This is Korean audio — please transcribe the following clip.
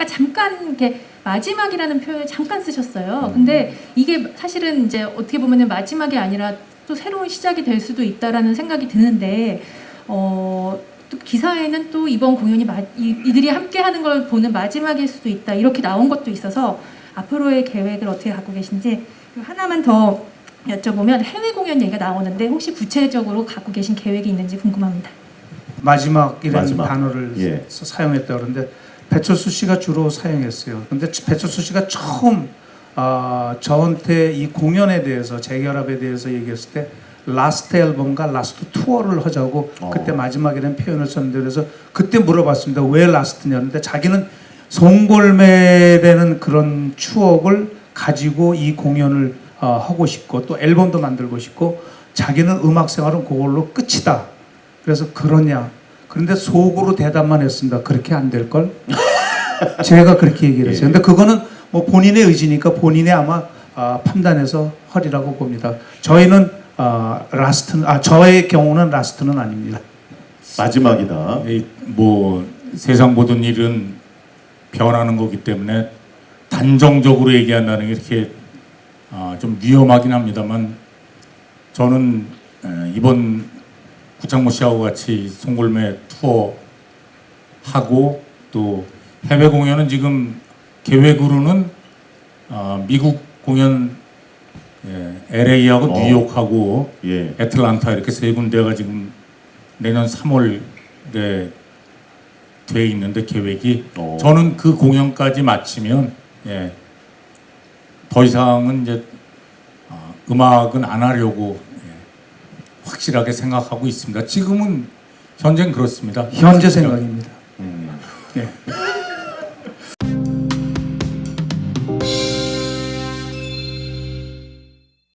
아까 잠깐 이렇게 마지막이라는 표현을 잠깐 쓰셨어요. 근데 이게 사실은 이제 어떻게 보면은 마지막이 아니라 또 새로운 시작이 될 수도 있다라는 생각이 드는데 어. 또 기사에는 또 이번 공연이 마, 이, 이들이 함께 하는 걸 보는 마지막일 수도 있다 이렇게 나온 것도 있어서 앞으로의 계획을 어떻게 갖고 계신지 하나만 더 여쭤보면 해외 공연 얘기가 나오는데 혹시 구체적으로 갖고 계신 계획이 있는지 궁금합니다. 마지막이라는 마지막. 단어를 예. 사- 사용했다 그러는데 배철수 씨가 주로 사용했어요. 근데 배철수 씨가 처음 아, 저한테 이 공연에 대해서 재결합에 대해서 얘기했을 때 라스트 앨범과 라스트 투어를 하자고 어. 그때 마지막이라는 표현을 썼는데 그래서 그때 물어봤습니다. 왜 라스트냐는데 자기는 송골매라는 그런 추억을 가지고 이 공연을 어, 하고 싶고 또 앨범도 만들고 싶고 자기는 음악 생활은 그걸로 끝이다. 그래서 그러냐. 그런데 속으로 대답만 했습니다. 그렇게 안 될 걸. 제가 그렇게 얘기를 했어요. 예. 근데 그거는 뭐 본인의 의지니까 본인의 아마 아, 판단해서 허리라고 봅니다. 저희는 아, 라스트 아 저의 경우는 라스트는 아닙니다. 마지막이다. 이, 뭐 세상 모든 일은 변하는 거기 때문에 단정적으로 얘기한다는 게 이렇게 아, 좀 위험하긴 합니다만 저는 에, 이번 구창모 씨하고 같이 송골매 투어 하고 또 해외 공연은 지금 계획으로는 아, 미국 공연 예, LA하고 어. 뉴욕하고 예. 애틀란타 이렇게 세 군데가 지금 내년 3월에 돼 있는데 계획이 어. 저는 그 공연까지 마치면 예, 더 이상은 이제 어, 음악은 안 하려고 예, 확실하게 생각하고 있습니다. 지금은 현재는 그렇습니다. 현재 생각입니다.